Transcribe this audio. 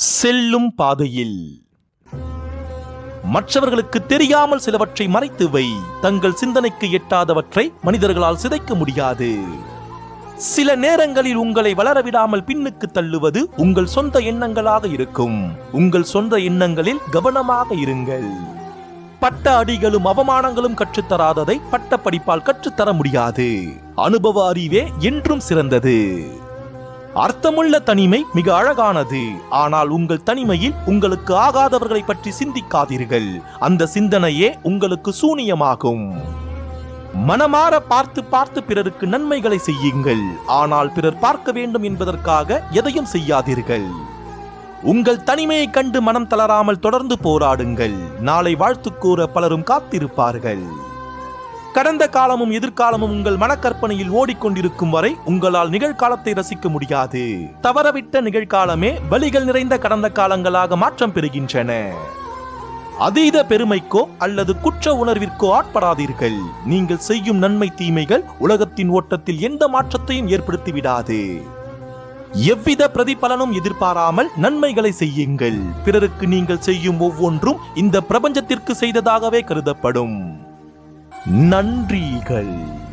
செல்லும் பாதையில். மற்றவர்களுக்கு தெரியாமல் சிலவற்றை மறைத்து வை. தங்கள் சிந்தனைக்கு எட்டாதவற்றை மனிதர்களால் சிதைக்க முடியாது. சில நேரங்களில் உங்களை வளரவிடாமல் பின்னுக்கு தள்ளுவது உங்கள் சொந்த எண்ணங்களாக இருக்கும். உங்கள் சொந்த எண்ணங்களில் கவனமாக இருங்கள். பட்ட அடிகளும் அவமானங்களும் கற்றுத்தராததை பட்ட படிப்பால் கற்றுத்தர முடியாது. அனுபவ அறிவே என்றும் சிறந்தது. அர்த்தமுள்ள தனிமை மிக அழகானது. ஆனால் உங்கள் தனிமையில் உங்களுக்கு ஆகாதவர்களை பற்றி சிந்திக்காதீர்கள். அந்த சிந்தனையே உங்களுக்கு சூனியமாகும். மனமாற பார்த்து பார்த்து பிறருக்கு நன்மைகளை செய்யுங்கள். ஆனால் பிறர் பார்க்க வேண்டும் என்பதற்காக எதையும் செய்யாதீர்கள். உங்கள் தனிமையை கண்டு மனம் தளராமல் தொடர்ந்து போராடுங்கள். நாளை வாழ்த்து கூற பலரும் காத்திருப்பார்கள். கடந்த காலமும் எதிர்காலமும் உங்கள் மனக்கற்பனையில் ஓடிக்கொண்டிருக்கும் வரை உங்களால் நிகழ்காலத்தை ரசிக்க முடியாது. தவறவிட்ட நிகழ்காலமே வலிகள் நிறைந்த கடந்த காலங்களாக மாற்றம் பெறுகின்றன. அதீத பெருமைக்கோ அல்லது குற்ற உணர்விற்கோ ஆட்படாதீர்கள். நீங்கள் செய்யும் நன்மை தீமைகள் உலகத்தின் ஓட்டத்தில் எந்த மாற்றத்தையும் ஏற்படுத்திவிடாது எவ்வித பிரதிபலனும் எதிர்பாராமல் நன்மைகளை செய்யுங்கள். பிறருக்கு நீங்கள் செய்யும் ஒவ்வொன்றும் இந்த பிரபஞ்சத்திற்கு செய்ததாகவே கருதப்படும். நன்றிகள்.